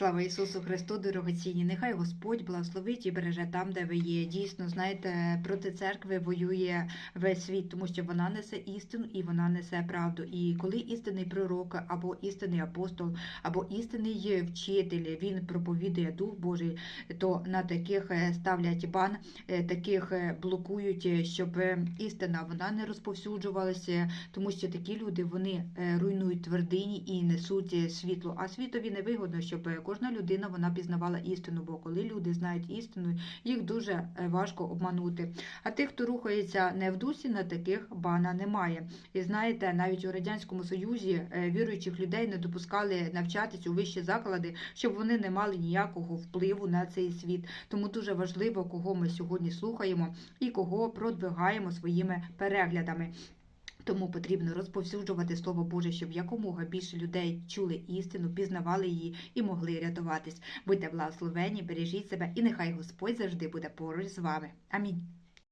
Слава Ісусу Христу, дорогоцінні! Нехай Господь благословить і береже там, де ви є. Дійсно, знаєте, проти церкви воює весь світ, тому що вона несе істину і вона несе правду. І коли істинний пророк або істинний апостол, або істинний вчитель, він проповідує Дух Божий, то на таких е, ставлять бан, е, таких е, блокують, щоб істина вона не розповсюджувалася, тому що такі люди вони руйнують твердині і несуть світло. А світові не вигодно, щоб кожна людина вона пізнавала істину, бо коли люди знають істину, їх дуже е, важко обманути. А тих, хто рухається не в дусі, на таких бана немає. І знаєте, навіть у радянському союзі е, віруючих людей не допускали навчатись у вищі заклади, щоб вони не мали ніякого впливу на цей світ. Тому дуже важливо, кого ми сьогодні слухаємо і кого продвигаємо своїми переглядами. Тому потрібно розповсюджувати Слово Боже, щоб якомога більше людей чули істину, пізнавали її і могли рятуватись. Будьте благословені, бережіть себе, і нехай Господь завжди буде поруч з вами. Амінь.